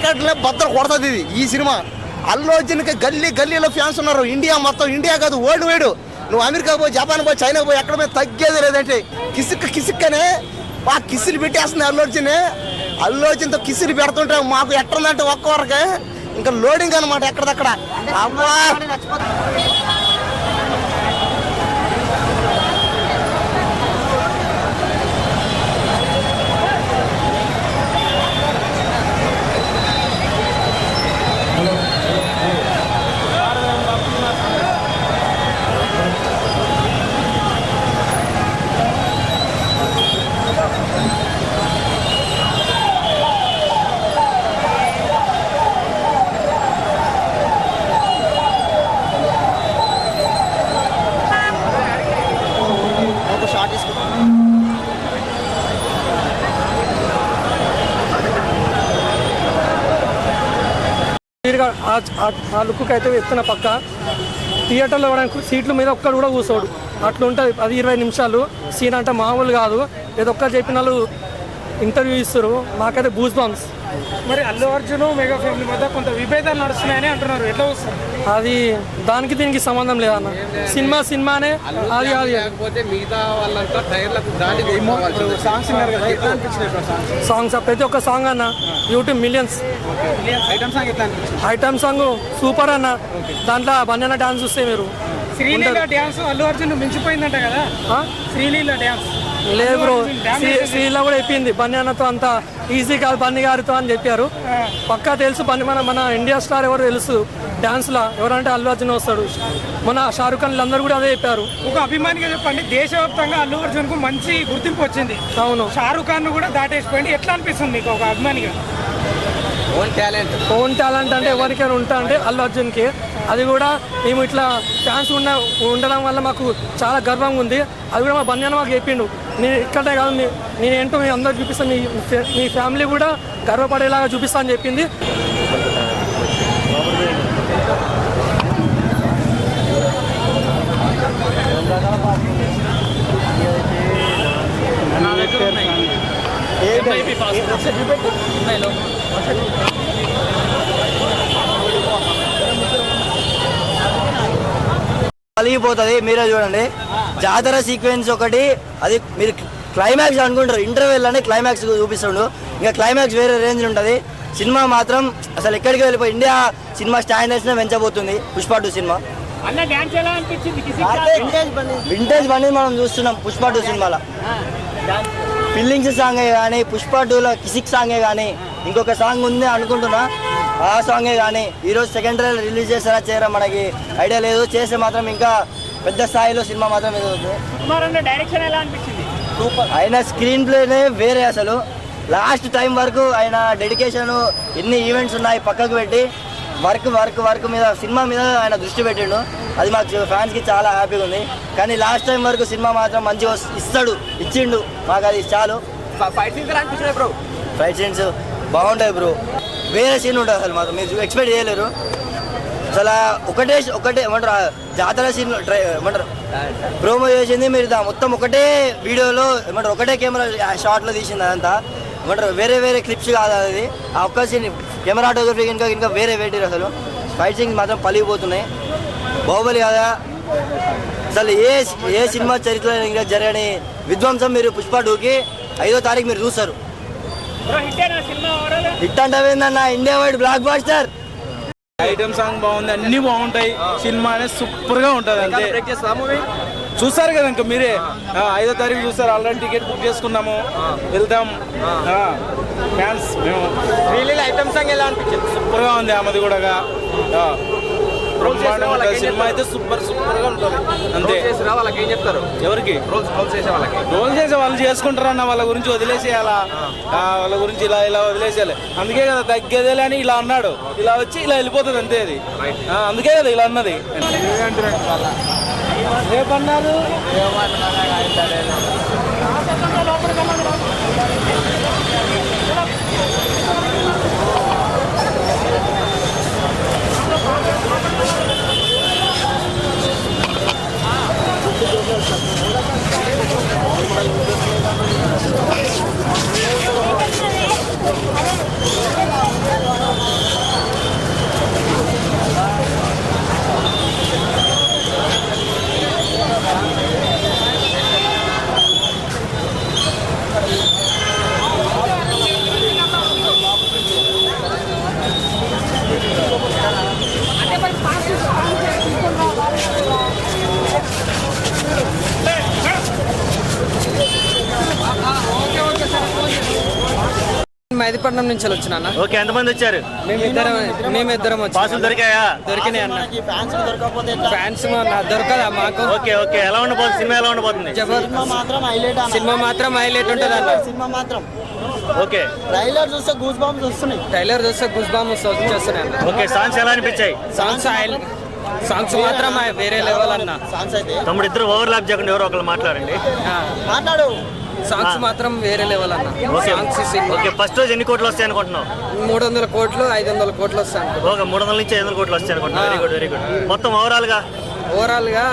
టికెట్లే బద్దలు కొడుతుంది ఇది ఈ సినిమా. అల్లు అర్జున్కి గల్లీ గల్లీలో ఫ్యాన్స్ ఉన్నారు. ఇండియా మొత్తం ఇండియా కాదు వరల్డ్ వైడ్ నువ్వు అమెరికా పోయి జపాన్ పోయి చైనా పోయి ఎక్కడ పోయి తగ్గేది లేదంటే కిసిక్ కిసిక్కనే ఆ కిస్సులు పెట్టేస్తుంది అల్లు అర్జున్ అల్లు అర్జున్తో కిస్సులు పెడుతుంటే మాకు ఎట్టుందంటే ఒక్క వరకే. ఇంకా లోడింగ్ అనమాట ఎక్కడదక్కడ. అవ్వా ఆ- ఆ- లుక్కి అయితే ఎత్తున పక్క. థియేటర్లో ఇవ్వడానికి సీట్ల మీద ఒక్కడు కూడా కూర్చోడు. అట్లా ఉంటుంది అది ఇరవై నిమిషాలు. సీన్ అంటే మామూలు కాదు. ఏదో ఒక్కరు చెప్పిన వాళ్ళు ఇంటర్వ్యూ ఇస్తారు. మాకైతే బూస్ బాంబ్స్ మరి అల్లు అర్జున్ మెగా ఫ్యామిలీ మధ్య కొంత విభేదాలు నడుస్తున్నాయని అంటున్నారు. ఎట్లా వస్తుంది అది దానికి దీనికి సంబంధం లేదన్న. సినిమా సినిమానే అది అది. లేకపోతే మిగతా వాళ్ళంతా టైర్లకు. Songs songs? సాంగ్స్ ప్రతి ఒక్క సాంగ్ అన్న యూట్యూబ్ మిలియన్స్ ఐటమ్ సాంగ్ ఎట్లా ఐటమ్ సాంగ్ సూపర్ అన్న. దాంట్లో బన్యన డాన్స్ చూస్తే మీరు. శ్రీలీల డ్యాన్స్ అల్లు అర్జున్ మించిపోయిందంట కదా. ఆ? శ్రీలీల డ్యాన్స్. లేదు బ్రో శ్రీలో కూడా చెప్పింది బన్యానతో అంత ఈజీ కాదు బన్నీ గారితో అని చెప్పారు. పక్కా తెలుసు బన్నీ మన మన ఇండియా స్టార్ ఎవరు తెలుసు డాన్స్ లా ఎవరంటే అల్లు అర్జున్ వస్తాడు. మన షారుఖ్ ఖాన్ అందరూ కూడా అదే చెప్పారు. ఒక అభిమానిగా చెప్పండి దేశవ్యాప్తంగా అల్లు అర్జున్కు మంచి గుర్తింపు వచ్చింది. అవును. షారూఖ్ ఖాన్ను కూడా దాటేసిపోయింది. ఎట్లా అనిపిస్తుంది మీకు ఒక అభిమానిగా? ఓన్ టాలెంట్ ఓన్ టాలెంట్ అంటే ఎవరికైనా ఉంటా అంటే అల్లు అర్జున్కి. అది కూడా మేము ఇట్లా ఛాన్స్ ఉన్న ఉండడం వల్ల మాకు చాలా గర్వంగా ఉంది. అది కూడా మా బన్యాన మాకు చెప్పిండు. నేను ఇక్కడే కాదు నీ- నేను ఏంటో మీ అందరు చూపిస్తాను మీ మీ ఫ్యామిలీ కూడా గర్వపడేలాగా చూపిస్తా అని చెప్పింది. కలిగిపోతుంది మీరే చూడండి. జాతర సీక్వెన్స్ ఒకటి అది మీరు క్లైమాక్స్ అనుకుంటారు. ఇంటర్వెల్ అని క్లైమాక్స్ చూపిస్తుండు. ఇంకా క్లైమాక్స్ వేరే రేంజ్ ఉంటుంది. సినిమా మాత్రం అసలు ఎక్కడికి వెళ్ళిపోయి India cinema standards వెంచబోతుంది. Pushpa two cinema. Vintage బండి. మనం చూస్తున్నాం పుష్ప టూ సినిమాలో. ఫిల్లింగ్స్ సాంగే కానీ పుష్ప టూలో కిసిక్ సాంగే కానీ ఇంకొక సాంగ్ ఉంది అనుకుంటున్నా. ఆ సాంగే కానీ ఈరోజు సెకండ్ ట్రైల్ రిలీజ్ చేస్తారా చేయరా మనకి ఐడియా లేదు. చేస్తే మాత్రం ఇంకా పెద్ద స్థాయిలో సినిమా మాత్రం ఎదుగుతుంది కుమార్ అన్న డైరెక్షన్ ఎలా అనిపించింది? ఆయన స్క్రీన్ ప్లేనే వేరే అసలు. లాస్ట్ టైం వరకు ఆయన డెడికేషన్ ఎన్ని ఈవెంట్స్ ఉన్నాయి పక్కకు పెట్టి వర్క్ వర్క్ వర్క్ మీద సినిమా మీద ఆయన దృష్టి పెట్టిండు. అది మాకు ఫ్యాన్స్కి చాలా హ్యాపీగా ఉంది. కానీ లాస్ట్ టైం వరకు సినిమా మాత్రం మంచిగా ఇస్తాడు ఇచ్చిండు. మాకు అది చాలు. ఫైట్ సీన్స్ ఫైట్ సీన్స్ బాగుంటాయి బ్రో వేరే సీన్ ఉంటుంది అసలు మాత్రం. మీరు ఎక్స్పెక్ట్ చేయలేరు. అసలు ఒకటే ఒకటే ఏమంటారు జాతర సీన్ ట్రై ఏమంటారు ప్రోమో చేసింది మీరు మొత్తం ఒకటే వీడియోలో ఏమంటారు ఒకటే కెమెరా షాట్లో తీసింది అదంతా. ఏమంటారు వేరే వేరే క్లిప్స్ కాదు అది. ఆ ఒక్క సీన్ కెమెరాటోగ్రఫీ ఇంకా ఇంకా వేరే వేటిరు అసలు. ఫైట్ సీన్స్ మాత్రం పలిగిపోతున్నాయి. బాహుబలి కదా. అసలు ఏ ఏ సినిమా చరిత్రలో ఇంకా జరగని విధ్వంసం మీరు పుష్ప టూకి ఐదో తారీఖు మీరు చూస్తారు. హిట్ అంటే ఏందన్న India wide blockbuster item song బాగుంది అన్ని బాగుంటాయి. సినిమా అనేది సూపర్గా ఉంటది అంతే. చూస్తారు కదా ఇంకా మీరే. ఐదో తారీఖు చూస్తారు. ఆల్రెడీ టికెట్ బుక్ చేసుకున్నాము. వెళ్తాం. ఫ్యాన్స్ మేము. ఐటమ్ సాంగ్ ఎలా అనిపించింది? సూపర్గా ఉంది ఆమెది కూడా. బ్రహ్మాండంగా. సినిమా అయితే సూపర్ సూపర్గా ఉంటుంది. అంతే రోల్ చేసిన వాళ్ళకి ఏం చెప్తారు? ఎవరికి? రోల్స్ రోల్స్ చేసే వాళ్ళకి. రోల్ చేసే వాళ్ళు చేసుకుంటారన్న వాళ్ళ గురించి వదిలేసేయాలా? వాళ్ళ గురించి ఇలా ఇలా వదిలేసేయాలి. అందుకే కదా తగ్గేదేలే అని ఇలా అన్నాడు. ఇలా వచ్చి ఇలా వెళ్ళిపోతుంది అంతే అది. అందుకే కదా ఇలా అన్నది. రేపన్నారు? మైదిపట్నం నుంచి వచ్చిన ఓకే ఎంతమంది వచ్చారు? మేమిద్దరం పాసులు దొరికాయా? దొరికినాయి అన్న. ఫ్యాన్స్ దొరకదా మాకు? Okay okay. ఎలా ఉండబోతుంది సినిమా ఎలా ఉండబోతుంది సినిమా మాత్రం హైలైట్ ఉంటుంది అన్న సినిమా మాత్రం. ఓకే. ట్రైలర్ చూస్తే గూస్ బాంబ్స్ వస్తున్నాయి. ట్రైలర్ చూస్తే గూస్ బాంబ్స్ వస్తున్నాయి ఓకే సాంగ్స్ ఎలా అనిపించాయి? సాంగ్స్ సాంగ్స్ మాత్రం వేరే లెవెల్ అన్న సాంగ్స్ అయితే. తమ్ముడు ఇద్దరు ఓవర్లాప్ చేయకుండా ఎవరో ఒకరు మాట్లాడండి. మాట్లాడు. సాంగ్స్ మాత్రం వేరే లెవెల్ అన్న. ఓకే. సాంగ్స్ ఓకే ఫస్ట్ రోజు ఎన్ని కోట్లు వస్తాయి అనుకుంటున్నావు? మూడు వందల కోట్లు ఐదు వందల కోట్లు వస్తాయి ఓకే మూడు వందల నుంచి ఐదు వందల కోట్లు వస్తాయి అనుకుంటున్నావు. వెరీ గుడ్ వెరీ గుడ్ మొత్తం ఓవరాల్గా? ఓవరాల్గా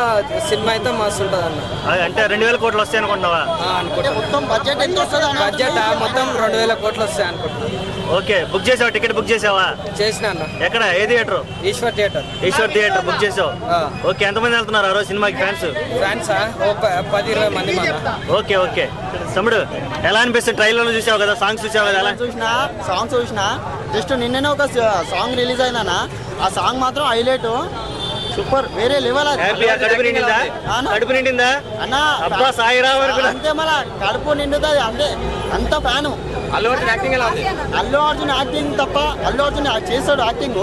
సినిమా అయితే మస్తు ఉంటుంది అన్న అది అంటే రెండు వేల కోట్లు వస్తాయి అనుకుంటున్నావా? మొత్తం బడ్జెట్ ఎంత వస్తుంది అన్న? బడ్జెట్? మొత్తం రెండు వేల కోట్లు వస్తాయి అనుకుంటున్నా. ఓకే బుక్ చేసావా? టికెట్ బుక్ చేసావా? చేసిన అన్న. ఎక్కడ? ఏ theatre? Eshwar theatre. Eshwar theatre book చేసావు. ఓకే ఎంతమంది వెళ్తున్నారు ఆ రోజు సినిమాకి ఫ్యాన్స్? ఫ్యాన్సా? పది ఇరవై మంది మన? Okay okay. తమ్ముడు ఎలా అనిపిస్తుంది? ట్రైలర్ చూసావు కదా సాంగ్స్ చూసావు కదా ఎలా? చూసిన సాంగ్స్ చూసిన జస్ట్ నిన్ననే ఒక సాంగ్ రిలీజ్ అయిందన్న ఆ సాంగ్ మాత్రం హైలైట్. సూపర్. వేరే లెవెల్ కడుపు నిండిందా. కడుపు నిండిందా? అన్న అబ్బా అనుకున్నా. అంతే మళ్ళా కడుపు నిండుతుంది అంతే. అంత ఫ్యాను. అల్లు అర్జున్ యాక్టింగ్ ఎలా ఉంది? అల్లు అర్జున్ యాక్టింగ్ తప్ప అల్లు అర్జున్ చేస్తాడు యాక్టింగ్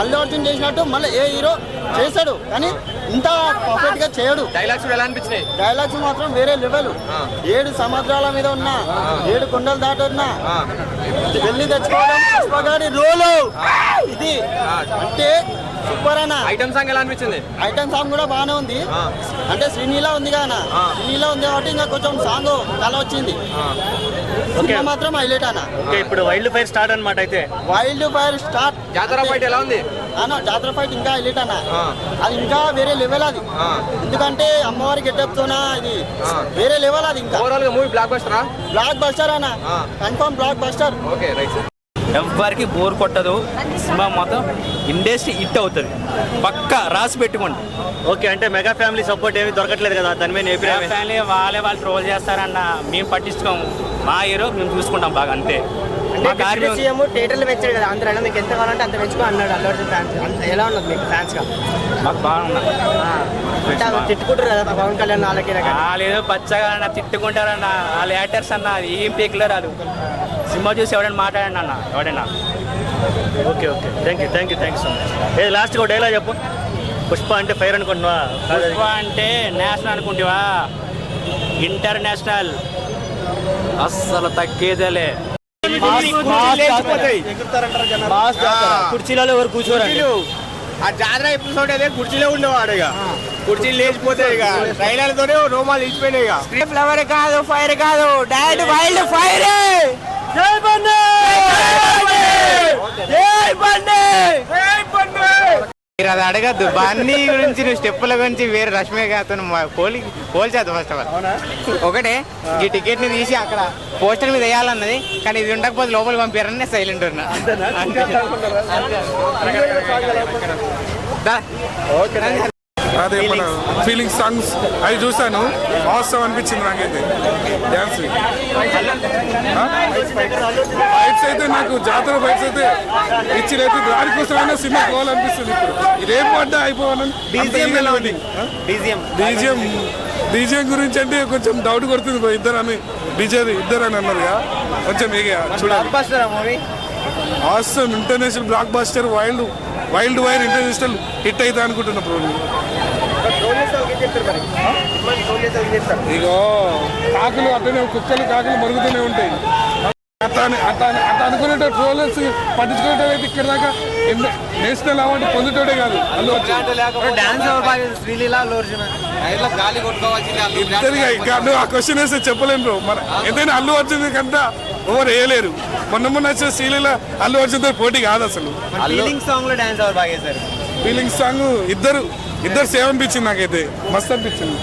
అల్లు అర్జున్ చేసినట్టు మళ్ళీ ఏ హీరో చేస్తాడు కానీ ఇంత పర్ఫెక్ట్గా చేయడు. డైలాగ్స్ ఎలా అనిపించినాయి? డైలాగ్స్ మాత్రం వేరే లెవెల్. ఏడు సముద్రాల మీద ఉన్నా ఏడు కొండలు దాటున్నా వెళ్ళి తెచ్చుకోవడం రోలు. ఇది అంటే సూపర్ అన్న. ఐటమ్ సాంగ్ ఎలా అనిపించింది? ఐటమ్ సాంగ్ కూడా బాగానే ఉంది. అంటే శ్రీనీల ఉంది కదా శ్రీనీల ఉంది కాబట్టి ఇంకా కొంచెం సాంగ్ కల వచ్చింది. సినిమా మాత్రం హైలైట్ అన్న. ఓకే ఇప్పుడు వైల్డ్ ఫైర్ స్టార్ట్ అన్నమాట అయితే. వైల్డ్ ఫైర్ స్టార్ట్ జాతర ఫైట్ ఎలా ఉంది? అన్న జాతర ఫైట్ ఇంకా హైలైట్ అన్న. అది ఇంకా వేరే లెవెల్ అది. ఎందుకంటే అమ్మవారి గెటప్తోనా ఇది వేరే లెవెల్ అది ఇంకా. ఓవరాల్గా మూవీ బ్లాక్ బస్టరా బ్లాక్ బస్టర్ అన్న. Confirm blockbuster okay right. ఎవ్వరికి బోర్ కొట్టదు. సినిమా మొత్తం ఇండస్ట్రీ హిట్ అవుతుంది. పక్క రాసి పెట్టుకోండి. ఓకే అంటే మెగా ఫ్యామిలీ సపోర్ట్ ఏమీ దొరకట్లేదు కదా? దాని మీద ఏపీ ఫ్యామిలీ వాళ్ళే వాళ్ళు ట్రోల్ చేస్తారన్న మేము పట్టించుకోము. మా హీరో మేము చూసుకుంటాం బాగా అంతే. సీఎం థియేటర్లు పెంచాడు కదా అందరూ మీకు ఎంత కావాలంటే అంత పెంచుకో అన్నాడు అల్లు అర్జున్ ఫ్యాన్స్ అంత ఎలా ఉన్నది మీకు మాకు బాగున్నాం తిట్టుకుంటారు కదా పవన్ కళ్యాణ్ వాళ్ళకి పచ్చగా అన్న తిట్టుకుంటారన్న వాళ్ళు యాక్టర్స్ అన్న అది ఏం పీకులర్ వాళ్ళు సినిమా చూసి ఎవడైనా మాట్లాడండి అన్న ఎవడైనా. Okay okay. Thank you thank you thank you so much A last ఒక డైలాగ్ చెప్పు. పుష్ప అంటే ఫైర్ అనుకుంటున్నావా? అది. పుష్ప అంటే నేషనల్ అనుకుంటావా? ఇంటర్నేషనల్ అస్సలు తగ్గేదేలే. కుర్చీలలో ఎవరు కూర్చోరండి? ఆ జాతర ఎపిసోడ్ అయితే కుర్చీలో ఉండేవాడు ఇక. కుర్చీలు లేచిపోతాయి ఇక. ట్రైలర్తోనే రోమాలు ఇచ్చిపోయినాయి ఇక. ఫ్లవర్ కాదు ఫైర్ కాదు. డైరెక్ట్ వైల్డ్ ఫైర్ మీరు అది అడగద్దు. బన్నీ గురించి నువ్వు స్టెప్పుల గురించి వేరే రష్మికతో పోలి పోల్చద్దు ఫస్ట్ ఆఫ్ ఆల్ ఒకటే ఈ టికెట్ని తీసి అక్కడ పోస్టర్ మీద వేయాలన్నది కానీ ఇది ఉండకపోతే లోపలికి పంపారని సైలెంట్ ఉన్నా. అంతే. అదే మన ఫీలింగ్ సాంగ్స్ అవి చూసాను అవసరం అనిపించింది నాకైతే. డ్యాన్స్ ఫైట్స్ అయితే నాకు జాతర ఫైట్స్ అయితే ఇచ్చినైతే దానికోసమైనా సినిమా పోవాలనిపిస్తుంది ఇప్పుడు. ఇదేం పడ్డా అయిపోవాలని. BGM BGM. గురించి అంటే కొంచెం డౌట్ కొడుతుంది. ఇద్దరు అని డీజే ఇద్దరు అని అన్నారుగా కొంచెం ఇక చూడాలి. Awesome international blockbuster wild wild fire international hit అయితే అనుకుంటున్నా బ్రో ఇగో కాకులు అట్టనే కుక్కలు కాకులు మరుగుతూనే ఉంటాయి. అట్లా అని- అట్లా అని- అట్లా అనుకునేట ట్రోలర్స్ పట్టించుకునేటైతే ఇక్కడ దాకా ఎన్నో- నేషనల్ అవార్డు పొందేటోడే కాదు. ఇద్దరిగా ఇంకా నువ్వు ఆ క్వశ్చన్ వేస్తే చెప్పలేను బ్రో మన ఎంతైనా అల్లు అర్జున్ కంటే ఓవర్ వేయలేరు. మొన్న మొన్న వచ్చే శ్రీలీల అల్లు అర్జున్తో పోటీ కాదు అసలు. ఫీలింగ్ సాంగ్లో డాన్స్ ఎవరు బాగా చేస్తారు ఫీలింగ్ సాంగ్ ఇద్దరు. ఇద్దరు సేవ్ అనిపించింది నాకైతే. మస్తు అనిపించింది.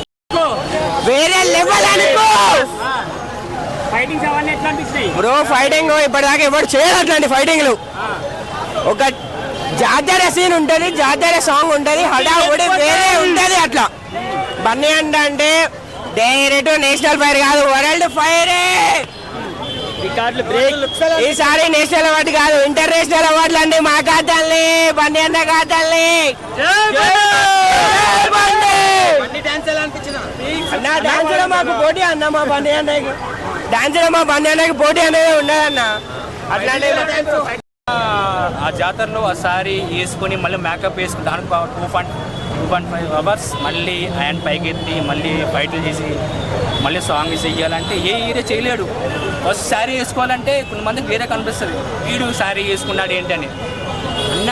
వేరే లెవెల్ అనుకో బ్రో ఫైటింగ్ ఇప్పటిదాకా ఎవరు చేయరు అట్లాంటి ఫైటింగ్లు ఒక జాతర సీన్ ఉంటుంది జాతర సాంగ్ ఉంటుంది హడావుడి వేరే ఉంటుంది అట్లా. బన్నీ అంట అంటే డైరెక్ట్ నేషనల్ ఫైర్ కాదు వరల్డ్ ఫైర్. ఈసారి నేషనల్ అవార్డు కాదు ఇంటర్నేషనల్ అవార్డులు అండి మా ఖాతాల్ని బన్నీ అన్న ఖాతాల్ని. అన్న డాన్స్లో మాకు పోటీ అన్న మా బండి అన్నకి మా బండి అన్నకి పోటీ అనేది ఉండదన్న. అట్లాంటి ఆ జాతరలో ఆ సారీ వేసుకొని మళ్ళీ మేకప్ వేసుకుని దానికి two point two point five hours మళ్ళీ ఆయన పైకెత్తి మళ్ళీ ఫైట్లు చేసి మళ్ళీ సాంగ్ చెయ్యాలంటే ఏ ఏరియా చేయలేడు. ఫస్ట్ శారీ వేసుకోవాలంటే కొంతమందికి వేరే కనిపిస్తుంది. వీడు శారీ వేసుకున్నాడు ఏంటని. అన్న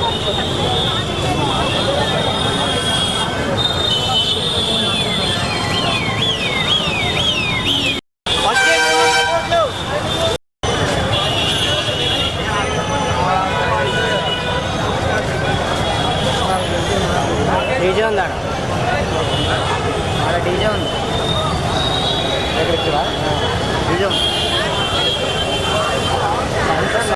డీజే